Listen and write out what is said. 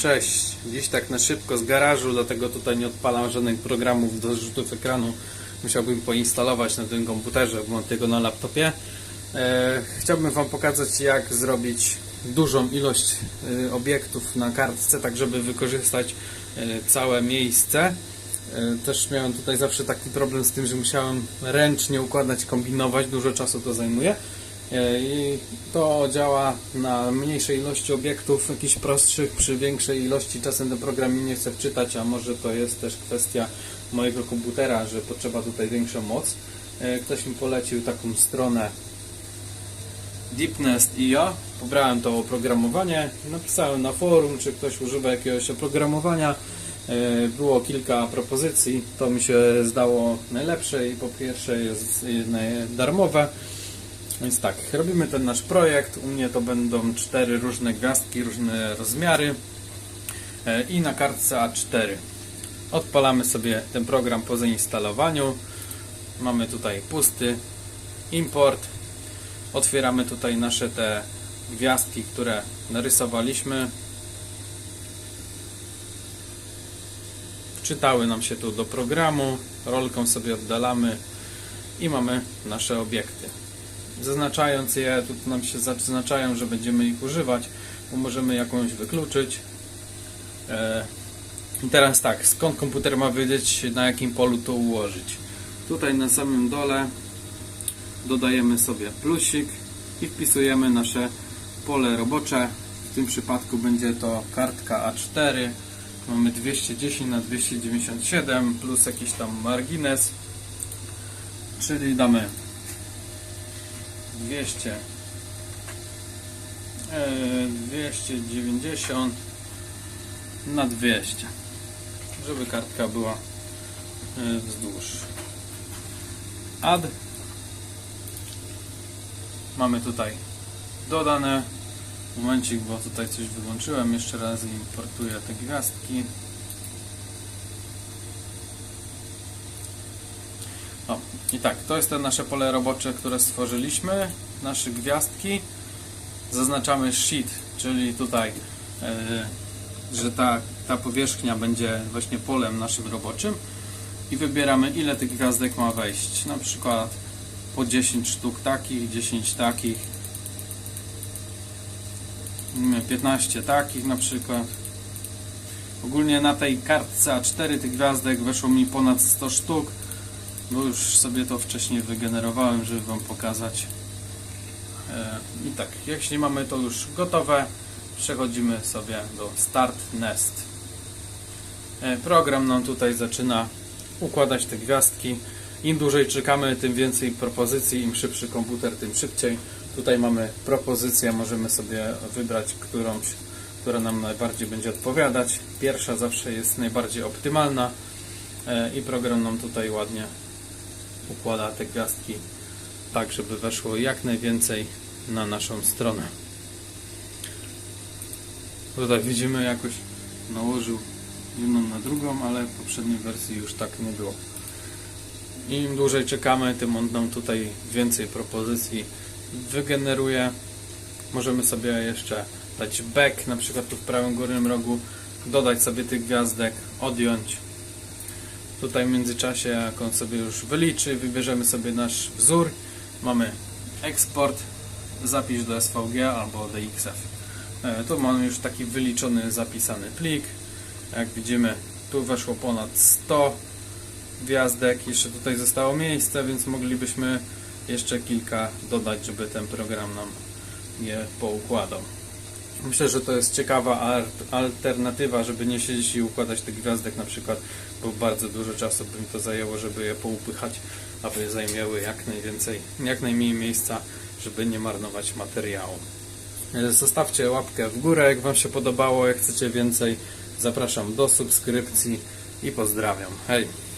Cześć, dziś tak na szybko z garażu, dlatego tutaj nie odpalam żadnych programów do rzutów ekranu. Musiałbym poinstalować na tym komputerze, bo mam tego na laptopie. E, chciałbym Wam pokazać jak zrobić dużą ilość e, obiektów na kartce, tak żeby wykorzystać e, całe miejsce. Też miałem tutaj zawsze taki problem z tym, że musiałem ręcznie układać, kombinować, dużo czasu to zajmuje. E, I to działa na mniejszej ilości obiektów, jakichś prostszych, przy większej ilości czasem ten program nie chce wczytać, a może to jest też kwestia mojego komputera, że potrzeba tutaj większą moc. E, Ktoś mi polecił taką stronę Deepnest.io. Pobrałem to oprogramowanie, napisałem na forum, czy ktoś używa jakiegoś oprogramowania. E, Było kilka propozycji, to mi się zdało najlepsze i po pierwsze jest darmowe. Więc tak, robimy ten nasz projekt. U mnie to będą cztery różne gwiazdki, różne rozmiary e, i na kartce A4. Odpalamy sobie ten program po zainstalowaniu. Mamy tutaj pusty import. Otwieramy tutaj nasze te gwiazdki, które narysowaliśmy. Wczytały nam się tu do programu. Rolką sobie oddalamy i mamy nasze obiekty zaznaczając je, tu nam się zaznaczają, że będziemy ich używać, bo możemy jakąś wykluczyć. E, I teraz tak, skąd komputer ma wiedzieć, na jakim polu to ułożyć? Tutaj na samym dole dodajemy sobie plusik i wpisujemy nasze pole robocze. W tym przypadku będzie to kartka A4. Mamy 210 na 297 plus jakiś tam margines. Czyli damy 200 e, 290 na 200 żeby kartka była e, wzdłuż. Add. Mamy tutaj dodane. Momencik, bo tutaj coś wyłączyłem. Jeszcze raz importuję te gwiazdki i tak, to jest to nasze pole robocze, które stworzyliśmy, nasze gwiazdki. Zaznaczamy sheet, czyli tutaj, e, że ta, ta powierzchnia będzie właśnie polem naszym roboczym i wybieramy ile tych gwiazdek ma wejść. Na przykład po 10 sztuk takich, 10 takich, mm, 15 takich na przykład. Ogólnie na tej kartce A4 tych gwiazdek weszło mi ponad 100 sztuk bo już sobie to wcześniej wygenerowałem, żeby Wam pokazać. E, I tak, jeśli mamy to już gotowe, przechodzimy sobie do Start Nest. E, Program nam tutaj zaczyna układać te gwiazdki. Im dłużej czekamy, tym więcej propozycji, im szybszy komputer, tym szybciej. Tutaj mamy propozycję, możemy sobie wybrać którąś, która nam najbardziej będzie odpowiadać. Pierwsza zawsze jest najbardziej optymalna e, i program nam tutaj ładnie układa te gwiazdki tak, żeby weszło jak najwięcej na naszą stronę. Tutaj widzimy jakoś nałożył jedną na drugą, ale w poprzedniej wersji już tak nie było. Im dłużej czekamy, tym on nam tutaj więcej propozycji wygeneruje. Możemy sobie jeszcze dać back, na przykład tu w prawym górnym rogu, dodać sobie tych gwiazdek, odjąć Tutaj w międzyczasie, jak on sobie już wyliczy, wybierzemy sobie nasz wzór. Mamy eksport, zapisz do SVG albo DXF. E, Tu mamy już taki wyliczony, zapisany plik. Jak widzimy, tu weszło ponad 100 gwiazdek. Jeszcze tutaj zostało miejsce, więc moglibyśmy jeszcze kilka dodać, żeby ten program nam je poukładał. Myślę, że to jest ciekawa alternatywa, żeby nie siedzieć i układać tych gwiazdek na przykład, bo bardzo dużo czasu by mi to zajęło, żeby je poupychać, aby zajmiały jak najwięcej, jak najmniej miejsca, żeby nie marnować materiału. E, Zostawcie łapkę w górę, jak Wam się podobało, jak chcecie więcej. Zapraszam do subskrypcji i pozdrawiam. Hej!